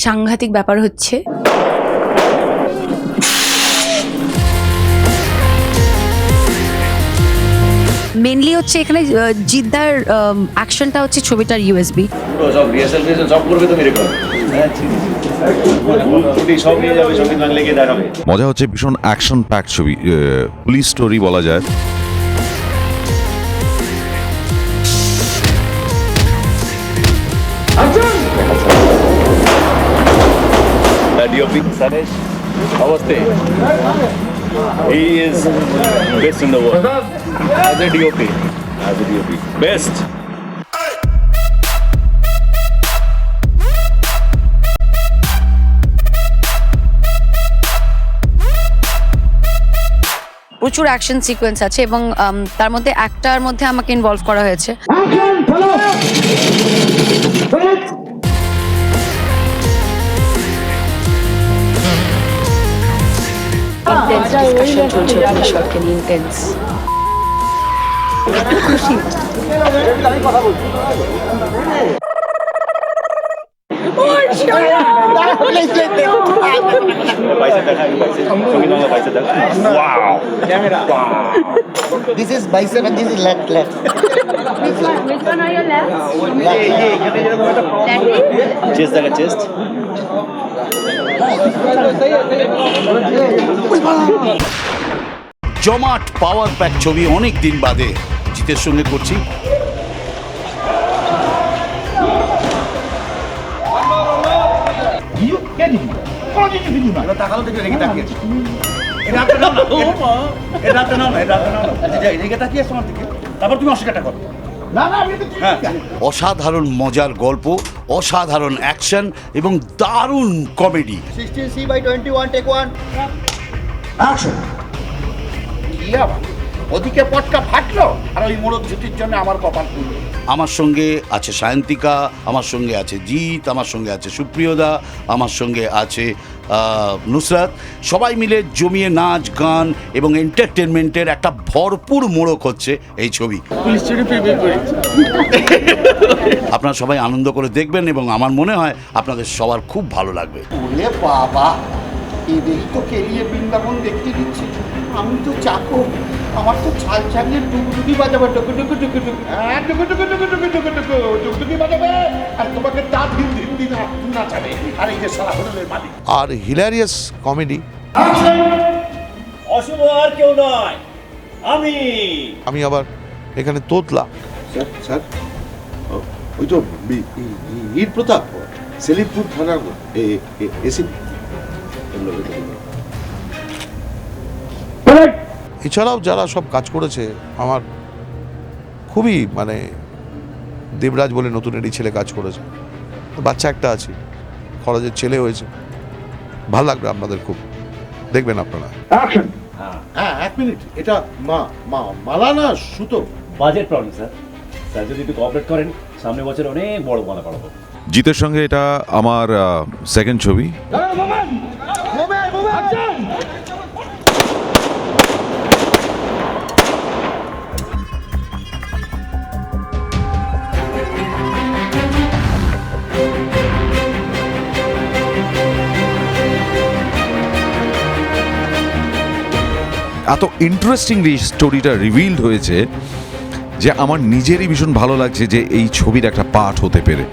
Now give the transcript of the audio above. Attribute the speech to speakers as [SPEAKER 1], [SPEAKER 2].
[SPEAKER 1] সাংঘাতিক ব্যাপার হচ্ছে। মেনলি হচ্ছে এখানে আহ, জিদ্দার অ্যাকশনটা হচ্ছে ছবিটার ইউএসবি
[SPEAKER 2] সব রিহার্সাল সব করবে
[SPEAKER 3] মজা হচ্ছে ভীষণ অ্যাকশন প্যাক ছবি পুলিশ স্টোরি বলা যায়।
[SPEAKER 2] ডিওপি সানেশ অবস্থে he is best in the world as a DOP as a DOP best
[SPEAKER 1] প্রচুর অ্যাকশন সিকোয়েন্স আছে এবং তার মধ্যে একটার মধ্যে আমাকে ইনভলভ করা হয়েছে। ডিসকাশন চলছে ওখানে শর্টকে নিয়ে intense
[SPEAKER 2] wow
[SPEAKER 4] This is bicep and this is left, left.
[SPEAKER 5] Which one? Which one are your left?
[SPEAKER 2] Chest দেখা চেস্ট
[SPEAKER 6] জমাট পাওয়ার প্যাক ছবি অনেক দিন বাদে জিতের সঙ্গে করছি। অসাধারণ মজার গল্প অসাধারণ অ্যাকশন এবং দারুণ comedy.
[SPEAKER 4] 16 C by 21, take one.
[SPEAKER 2] কি আবার ওদিকে পটকা ফাটলো আর ওই মোড়ক জুতির জন্য আমার কপাল খুললো।
[SPEAKER 6] আমার সঙ্গে আছে সায়ন্তিকা আমার সঙ্গে আছে জিৎ আমার সঙ্গে আছে সুপ্রিয়দা আমার সঙ্গে আছে নুসরাত। সবাই মিলে জমিয়ে নাচ গান এবং এন্টারটেনমেন্টের একটা ভরপুর মোড়ক হচ্ছে এই ছবি। আপনারা সবাই আনন্দ করে দেখবেন এবং আমার মনে হয় আপনাদের সবার খুব ভালো লাগবে।
[SPEAKER 4] ওরে বাবা এদেরই তো কেরিয়ে বৃন্দাবন দেখতে দিচ্ছে। আমি তো চাকর আমার তো ছাল ছাড়িয়ে ডুগডুগি বাজাবে ডুগু ডুগু ডুগু ডুগু হ্যাঁ ডুগু ডুগু ডুগু ডুগু ডুগু ডুগু ডুগডুগি বাজাবে। আর তোমাকে তা দিন দিন দিন নাচাবে আর এই যে সারা হোটেলের মালিক।
[SPEAKER 7] আর হিলারিয়াস কমেডি।
[SPEAKER 2] অশুভ আর কেউ নয় আমি।
[SPEAKER 7] আমি আবার এখানে তোতলা।
[SPEAKER 8] স্যার স্যার ওই তো বীর প্রতাপ। সেলিমপুর থানার এসি
[SPEAKER 7] এছাড়াও যারা সব কাজ করেছে আমার খুবই মানে দেবরাজ বলে নতুন একটি ছেলে কাজ করেছে। বাচ্চা একটা আছে খরচের ছেলে হয়েছে। ভালো লাগবে আপনাদের খুব। দেখবেন আপনারা।
[SPEAKER 8] হ্যাঁ এক মিনিট। এটা মা মা মালা না সুতো।
[SPEAKER 2] বাজেট প্রবলেম স্যার স্যার যদি একটু কোঅপারেট করেন সামনে বছর অনেক বড়
[SPEAKER 3] জিতের সঙ্গে এটা আমার সেকেন্ড ছবি। এত ইন্টারেস্টিংলি স্টোরিটা রিভিলড হয়েছে। যে আমার নিজেরই ভীষণ ভালো লাগছে যে এই ছবির একটা পার্ট হতে পেরে।